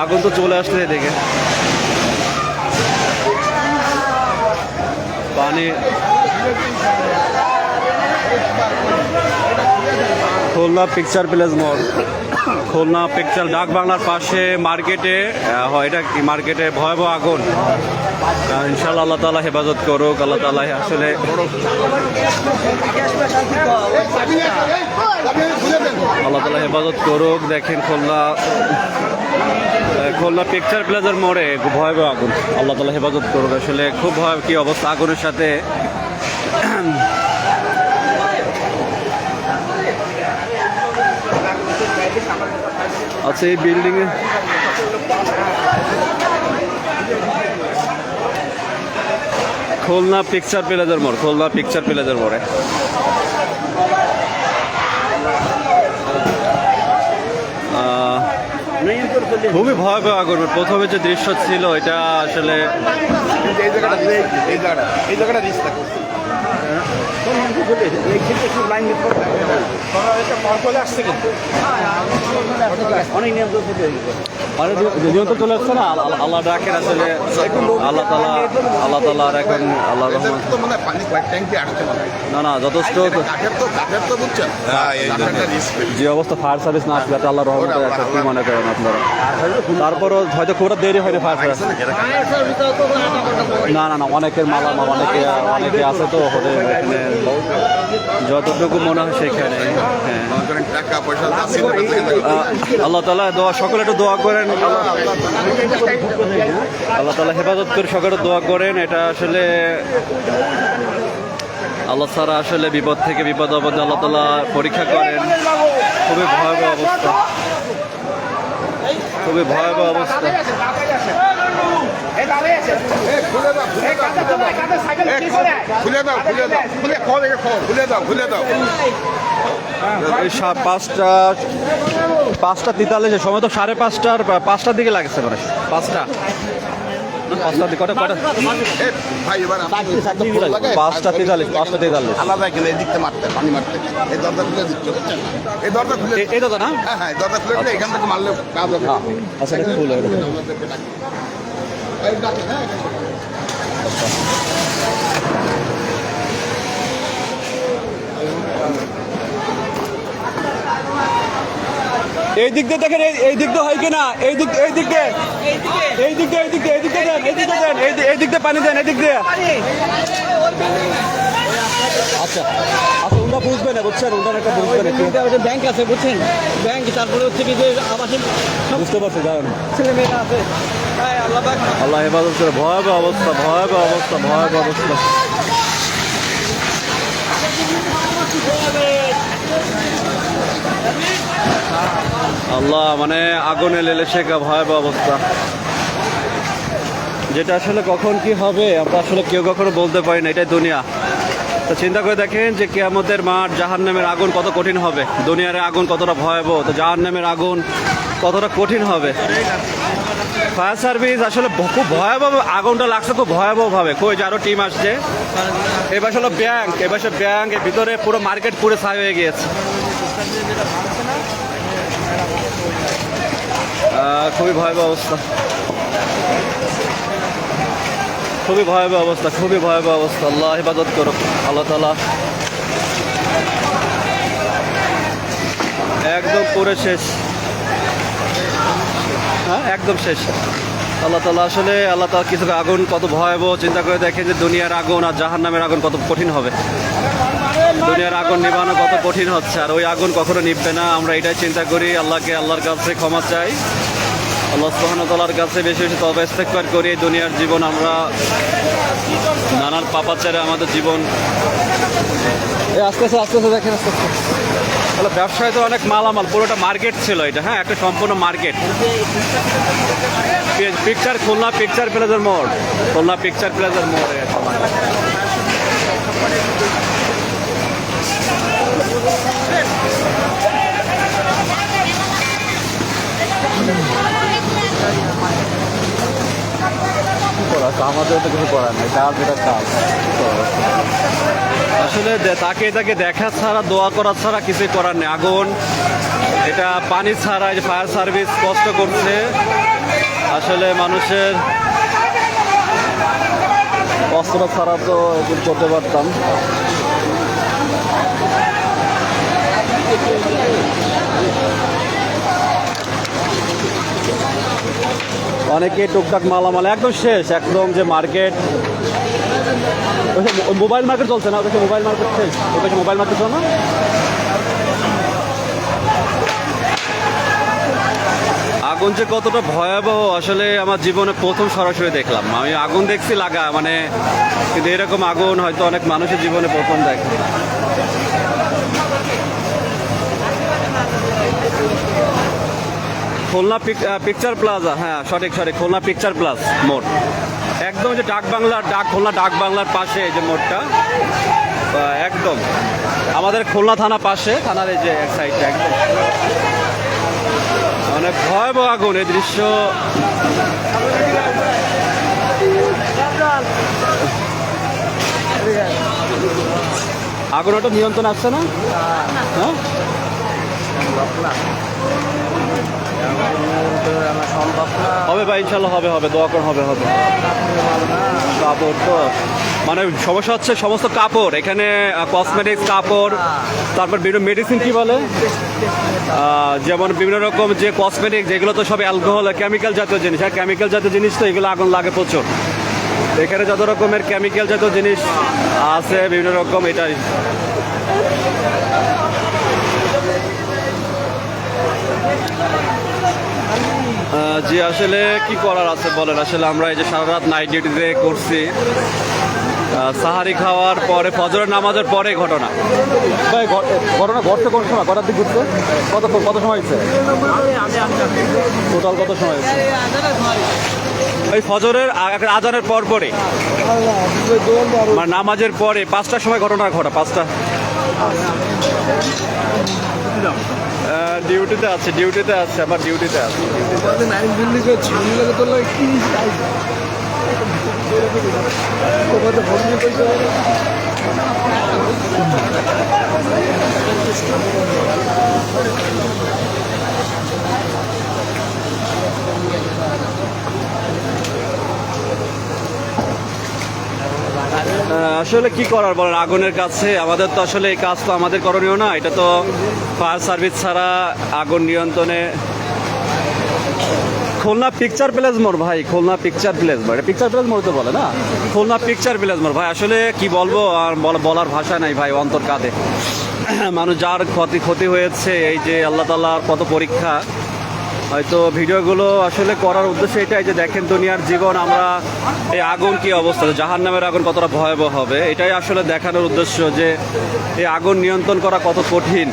আগুন তো চলে আসলে এদিকে পানি Khulna picture place mall Khulna picture ডাক বাংলার পাশে মার্কেটে হয় এটা কি মার্কেটে ভয়াবহ আগুন ইনশাল্লাহ আল্লাহ তালা হেফাজত করুক আল্লাহ তালা আসলে আল্লাহ তালা হেফাজত করুক। দেখেন খুলনা খুলনা পিকচার প্লেসের মোড়ে ভয়াবহ আগুন। আল্লাহ তালা হেফাজত করুক। আসলে খুব ভয়, কি অবস্থা আগুনের সাথে? আচ্ছা এই বিল্ডিং এ খুলনা পিকচার প্লেজার মোড় খুলনা পিকচার প্লেজার মোড়ে। খুবই ভয়াবহ করবে প্রথমে যে দৃশ্য ছিল এটা আসলে কিন্তু এই চলে আসছে না আল্লাহ- রিস্ক যে অবস্থা ফায়ার সার্ভিস না আসলে আল্লাহ রহমতে কি মনে করেন আপনারা তারপরও হয়তো খুব দেরি হয়নি ফায়ার সার্ভিস না না না অনেকের মালামাল অনেকে অনেকে আছে তো যতটুকু মনে হয় সেখানে আল্লাহ তালা দোয়া সকলে একটু দোয়া করেন। আল্লাহ তালা হেফাজত করে সকলে দোয়া করেন। এটা আসলে আল্লাহ ছাড়া আসলে বিপদ থেকে বিপদ আপদে আল্লাহ তালা পরীক্ষা করেন। খুবই ভয়াবহ অবস্থা। খুবই ভয়াবহ অবস্থা। খুলে দাও খুলে দাও, খুলে খাও খুলে দাও খুলে দাও। এই পাঁচটা পাঁচটা তেতাল্লিশের সময় তো সাড়ে পাঁচটার পাঁচটার দিকে লাগছে মানে পাঁচটা। না, কটা কটা পাঁচটা পাঁচটা আলাদা গেলে এই দিক দিয়ে দেখেন এই- দিক দিয়ে হয় কিনা? এই দিক এই দিক দিয়ে। এই দিক দিয়ে এই দিক দিয়ে এই দিক দিয়ে দেন এই দিক দিয়ে দেন এই দিক দিয়ে পানি দেন এই দিক দিয়ে। আচ্ছা আচ্ছা ওটা বুঝবে না বুঝছেন? ওটা একটা বুঝবে না ব্যাংক আছে বুঝছেন? ব্যাংক তারপরে হচ্ছে কি যে আবাসিক বুঝতে পারছি জানেন ছেলে মেয়েরা আছে আল্লাহ হেফাজত করে ভয়াবহ অবস্থা ভয়াবহ অবস্থা ভয়াবহ অবস্থা। আল্লাহ মানে আগুনে লেলে শেখা ভয়াবহ অবস্থা। যেটা আসলে কখন কি হবে, আমরা আসলে কেউ কখনো বলতে পারি না, এটাই দুনিয়া। তো চিন্তা করে দেখেন যে কে আমাদের মাঠ জাহান নামের আগুন কত কঠিন হবে। দুনিয়ার আগুন কতটা ভয়াবহ, তো জাহান নামের আগুন কতটা কঠিন হবে। ফায়ার সার্ভিস আসলে খুব ভয়াবহ আগুনটা লাগছে, খুব ভয়াবহ ভাবে কই যে আরও টিম আসছে। এবার হলো ব্যাংক এবার সে ব্যাংক ভিতরে পুরো মার্কেট পুরো ছাই হয়ে গিয়েছে। খুবই ভয়াবহ অবস্থা। খুবই ভয়াবহ অবস্থা, খুবই ভয়াবহ অবস্থা। আল্লাহ হেফাজত করুক, আল্লাহ তালা একদম পুরো শেষ। হ্যাঁ একদম শেষ। আল্লাহ তালা আসলে, আল্লাহ তালা কিছু আগুন কত ভয়াবহ, চিন্তা করে দেখেন যে দুনিয়ার আগুন আর জাহান নামের আগুন কত কঠিন হবে। দুনিয়ার আগুন নিবানো কত কঠিন হচ্ছে, আর ওই আগুন কখনো নিববে না। আমরা এটাই চিন্তা করি, আল্লাহকে আল্লাহর কাছে ক্ষমা চাই। আল্লাহ তাআলার কাছে বেশি বেশি তবে ইস্তেগফার করি। দুনিয়ার জীবন আমরা নানান পাপাচারে আমাদের জীবন আস্তে আস্তে আস্তে আস্তে দেখেন, আস্তে আস্তে। তাহলে ব্যবসায় তো অনেক মালামাল, পুরোটা মার্কেট ছিল এটা হ্যাঁ? একটা সম্পূর্ণ market picture Khulna picture pleasure মোড় খুলনা পিকচার প্লেজার মোড় আমাদের তো কিছু করার নেই কাজ আসলে তাকে তাকে দেখা ছাড়া দোয়া করা ছাড়া কিছু করার নেই। আগুন এটা পানি ছাড়া ফায়ার সার্ভিস কষ্ট করছে আসলে মানুষের অস্ত্র ছাড়া তো চলতে করতে পারতাম। অনেকে টুকটাক মালামাল, একদম শেষ, একদম যে মার্কেট। মোবাইল মার্কেট চলছে না? মোবাইল মার্কেট শেষ? ওদেরকে মোবাইল মার্কেট চলে না? আগুন যে কতটা ভয়াবহ, আসলে আমার জীবনে প্রথম সরাসরি দেখলাম। আমি আগুন দেখছি লাগা মানে কিন্তু এরকম আগুন হয়তো অনেক মানুষের জীবনে প্রথম দেখে। খুলনা পিকচার প্লাজা হ্যাঁ সঠিক সঠিক, খুলনা পিকচার প্লাস মোড় একদম যে ডাক বাংলার ডাক, খুলনা ডাক বাংলার পাশে যে মোড়টা একদম। আমাদের খুলনা থানা পাশে, থানার এই যে এক সাইডটা একদম। অনেক ভয়াবহ আগুন, এই দৃশ্য। আগুন ওটা নিয়ন্ত্রণ আসছে না? হ্যাঁ? হবে ভাই, ইনশাল্লাহ হবে হবে, দোয়া করে, হবে হবে। কাপড় তো মানে সমস্যা হচ্ছে সমস্ত কাপড়, এখানে কসমেটিক্স কাপড়, তারপর বিভিন্ন মেডিসিন কি বলে? যেমন বিভিন্ন রকম যে কসমেটিক যেগুলো তো সব অ্যালকোহল কেমিক্যাল জাতীয় জিনিস, আর কেমিক্যাল জাতীয় জিনিস তো এগুলো আগুন লাগে প্রচুর। এখানে যত রকমের কেমিক্যাল জাতীয় জিনিস আছে, বিভিন্ন রকম এটাই। জি আসলে কি করার আছে বলেন? আসলে আমরা এই যে সারা রাত নাইট ডিউটিতে করছি সাহারি খাওয়ার পরে ফজরের নামাজের পরে ঘটনা। ভাই ঘটনা ঘটতে কোন সময়? কটার দিক ঘুরছে? কত কত সময় হয়েছে? টোটাল কত সময় হয়েছে? ওই ফজরের আজানের পর পরে। মানে নামাজের পরে পাঁচটার সময় ঘটনা ঘটা পাঁচটা। আহ, ডিউটিতে আছে ডিউটিতে আছে আমার ডিউটিতে আছে। আহ, আসলে কি করার বলেন? আগুনের কাছে আমাদের তো আসলে এই কাজ তো আমাদের করণীয় না। এটা তো ফায়ার সার্ভিস ছাড়া আগুন নিয়ন্ত্রণে খুলনা পিকচার প্লেস মোড় ভাই, খুলনা পিকচার প্লেস এটা পিকচার প্লেস মোড় তো বলে না? খুলনা পিকচার প্লেস মোড়। ভাই, আসলে কি বলব? আর বল- বলার ভাষা নাই ভাই, অন্তর কাঁদে মানুষ যার ক্ষতি ক্ষতি হয়েছে, এই যে আল্লাহ তাল্লাহর কত পরীক্ষা হয়তো ভিডিওগুলো আসলে করার উদ্দেশ্য এটাই যে দেখেন দুনিয়ার জীবন, আমরা এই আগুন কি অবস্থা? জাহান নামের আগুন কতটা ভয়াবহ হবে? এটাই আসলে দেখানোর উদ্দেশ্য যে এই আগুন নিয়ন্ত্রণ করা কত কঠিন।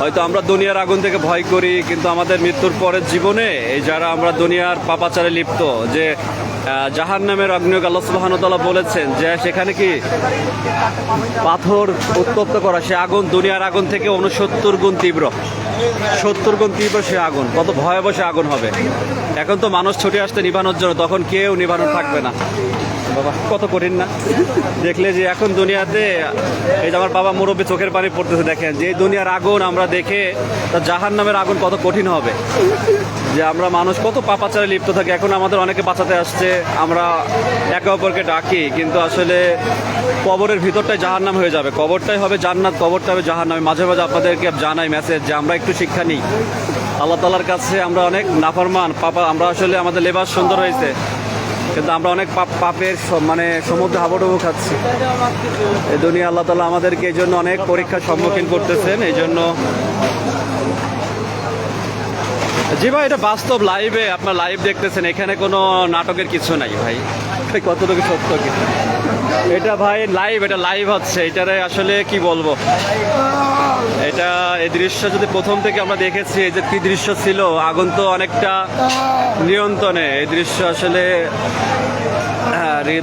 হয়তো আমরা দুনিয়ার আগুন থেকে ভয় করি, কিন্তু আমাদের মৃত্যুর পরের জীবনে এই যারা আমরা দুনিয়ার পাপাচারে লিপ্ত, যে জাহান নামের অগ্নিয়োগ আল্লাহ বলেছেন যে, সেখানে কি পাথর উত্তপ্ত করা? সে আগুন দুনিয়ার আগুন থেকে উনসত্তর গুণ তীব্র। সত্তর গুণ তীব্র সে আগুন। কত ভয়াবহ সে আগুন হবে। এখন তো মানুষ ছুটে আসতে নিভানোর জন্য, তখন কেউ নিভানো থাকবে না। বাবা, কত কঠিন না? দেখলে যে এখন দুনিয়াতে, এই যে আমার বাবা মুরব্বী চোখের পানি পড়তেছে, দেখেন। যে দুনিয়ার আগুন আমরা দেখে, তা জাহান নামের আগুন কত কঠিন হবে। যে আমরা মানুষ কত পাপাচারে লিপ্ত থাকি। এখন আমাদের অনেকে বাঁচাতে আসছে, আমরা একে অপরকে ডাকি, কিন্তু আসলে কবরের ভিতরটাই জাহান্নাম হয়ে যাবে। কবরটাই হবে জান্নাত, কবরটা হবে জাহান্নাম। মাঝে মাঝে আপনাদেরকে জানাই মেসেজ যে আমরা একটু শিক্ষা নিই। আল্লাহ তালার কাছে আমরা অনেক নাফরমান, পাপা, আমরা আসলে আমাদের লেবাস সুন্দর হয়েছে, কিন্তু আমরা অনেক পাপ, পাপের মানে সমুদ্রে হাবুডুবু খাচ্ছি। এই দুনিয়া আল্লাহ তালা আমাদেরকে এই জন্য অনেক পরীক্ষার সম্মুখীন করতেছেন, এই জন্য জি ভাই, এটা বাস্তব লাইভে আপনার লাইভ দেখতেছেন, এখানে কোনো নাটকের কিছু নাই ভাই। কতটুকু সত্য কি? এটা ভাই লাইভ এটা লাইভ হচ্ছে, এটারে আসলে কি বলব? এটা এই দৃশ্য যদি প্রথম থেকে আমরা দেখেছি, এই যে কি দৃশ্য ছিল, আগুন তো অনেকটা নিয়ন্ত্রণে, এই দৃশ্য আসলে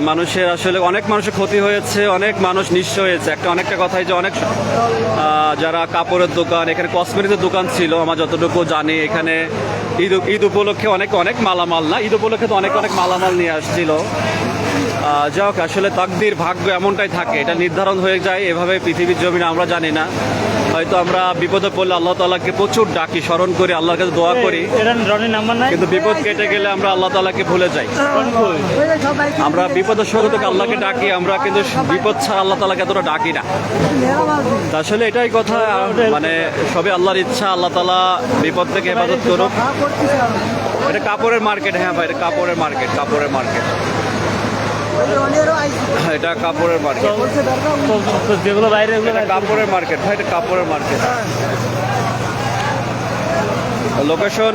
মানুষের আসলে অনেক মানুষের ক্ষতি হয়েছে, অনেক মানুষ নিঃস্ব হয়েছে। একটা অনেকটা কথাই যে অনেক যারা কাপড়ের দোকান, এখানে কসমেটিক্সের দোকান ছিল, আমার যতটুকু জানি, এখানে ঈদ ঈদ উপলক্ষে অনেক অনেক মালামাল না? ঈদ উপলক্ষে তো অনেক অনেক মালামাল নিয়ে আসছিল। যাই হোক, আসলে তাকদির ভাগ্য এমনটাই থাকে, এটা নির্ধারণ হয়ে যায়, এভাবে পৃথিবীর জমিনে আমরা জানি না। হয়তো আমরা বিপদে পড়লে আল্লাহ তালাকে প্রচুর ডাকি স্মরণ করি আল্লাহর কাছে দোয়া করি। কিন্তু বিপদ কেটে গেলে আমরা আল্লাহ তালাকে ভুলে যাই। আমরা বিপদের শুরু থেকে আল্লাহকে ডাকি আমরা কিন্তু বিপদ ছাড়া আল্লাহ তালাকে এতটা ডাকি না। আসলে এটাই কথা মানে সবে আল্লাহর ইচ্ছা আল্লাহ তালা বিপদ থেকে হেফাজত করুক। এটা কাপড়ের মার্কেট হ্যাঁ ভাই এটা কাপড়ের মার্কেট কাপড়ের মার্কেট। এটা কাপড়ের মার্কেট যেগুলো বাইরে কাপড়ের মার্কেট ভাই এটা কাপড়ের মার্কেট লোকেশন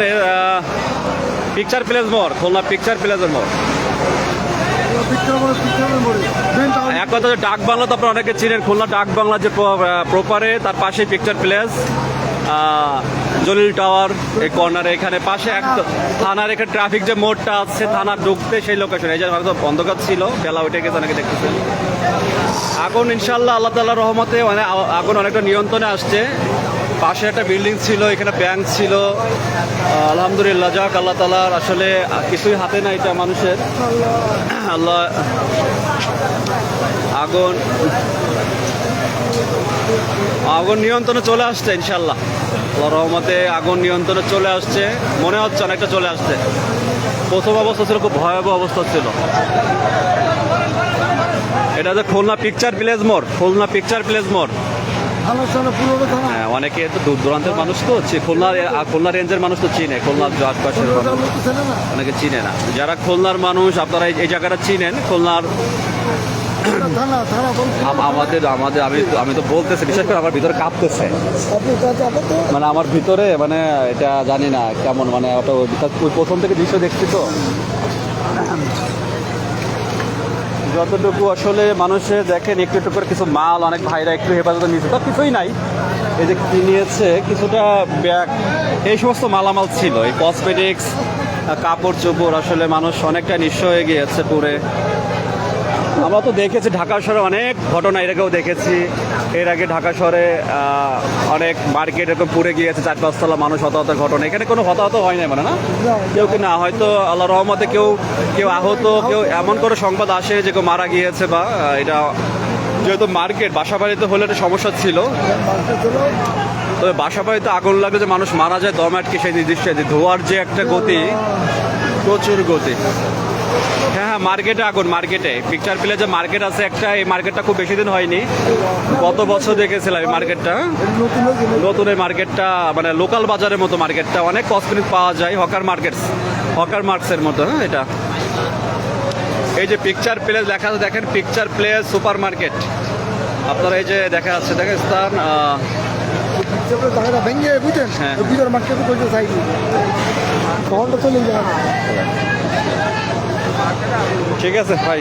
পিকচার প্লেস মোর খুলনা পিকচার প্লেসের মোর এক কথা ডাক বাংলা তো আপনারা অনেকে চিনেন খুলনা ডাক বাংলা যে প্রপারে তার পাশে পিকচার প্লেস জলিল টাওয়ার এই কর্নারে এখানে পাশে এক থানার এখানে ট্রাফিক যে মোড়টা আছে থানা ঢুকতে সেই লোকেশন এই যে হয়তো অন্ধকার ছিল, বেলা উঠে গেছে অনেকে দেখতেছেন আগুন ইনশাল্লাহ আল্লাহ তাল্লাহ রহমতে মানে আগুন অনেকটা নিয়ন্ত্রণে আসছে। পাশে একটা বিল্ডিং ছিল, এখানে ব্যাংক ছিল। আলহামদুলিল্লাহ, যাক, আল্লাহ তালার আসলে কিছুই হাতে না এটা মানুষের। আল্লাহ আগুন আগুন নিয়ন্ত্রণে চলে আসছে ইনশাল্লাহ রহমতে আগুন নিয়ন্ত্রণে চলে আসছে। মনে হচ্ছে অনেকটা চলে আসছে। প্রথম অবস্থা ছিল, খুব ভয়াবহ অবস্থা ছিল। এটা হচ্ছে খুলনা পিকচার প্লেস মোড়, খুলনা পিকচার প্লেস মোড়। হ্যাঁ অনেকে তো দূর দূরান্তের মানুষ তো খুলনা খুলনা রেঞ্জের মানুষ তো চিনে খুলনার আশপাশের অনেকে চিনে না। যারা খুলনার মানুষ আপনারা এই- জায়গাটা চিনেন খুলনার আমাদের আমাদের আমি আমি তো বলতেছি বিশেষ করে আমার ভিতরে কাঁপতেছে। মানে আমার ভিতরে মানে এটা জানি না কেমন মানে ওটা ওই প্রথম থেকে দৃশ্য দেখছি তো। যতটুকু আসলে মানুষে দেখেন, একটু একটু করে কিছু মাল অনেক ভাইরা একটু হেফাজতে নিয়েছে তার কিছুই নাই। এই যে নিয়েছে কিছুটা ব্যাগ, এই সমস্ত মালামাল ছিল। এই কসমেটিক্স কাপড় চোপড় আসলে মানুষ অনেকটা নিঃস্ব হয়ে গিয়েছে পুরে আমরা তো দেখেছি ঢাকা শহরে অনেক ঘটনা এর আগেও দেখেছি। এর আগে ঢাকা শহরে অনেক মার্কেট এরকম পুড়ে গিয়েছে, চার পাঁচতলা মানুষ হতাহতের ঘটনা। এখানে কোনো হতাহত হয় না মানে না? কেউ কি না? হয়তো আল্লাহ রহমতে কেউ কেউ আহত, কেউ এমন করে সংবাদ আসে যে কেউ মারা গিয়েছে বা এটা যেহেতু মার্কেট বাসা বাড়িতে হলে একটা সমস্যা ছিল। তবে বাসা বাড়িতে আগুন লাগলে যে মানুষ মারা যায়, দম আটকে সেই নির্দিষ্ট ধোয়ার যে একটা গতি, প্রচুর গতি। হ্যাঁ হ্যাঁ মার্কেটে আগুন মার্কেটে পিকচার প্লে যে মার্কেট আছে একটা, এই মার্কেটটা খুব বেশি দিন হয়নি। গত বছর দেখেছিলাম এই মার্কেটটা নতুন এই মার্কেটটা মানে লোকাল বাজারের মতো মার্কেটটা অনেক কসমেটিক পাওয়া যায় হকার মার্কেটস হকার মার্কসের মতো হ্যাঁ এটা। এই যে পিকচার প্লেস লেখা আছে, দেখেন পিকচার প্লেস সুপার মার্কেট আপনারা এই যে দেখা যাচ্ছে, দেখেন, স্থান ভেঙে হ্যাঁ। ভিতর মার্কেট করতে চাইনি তখনটা চলে যাবে ঠিক আছে ভাই।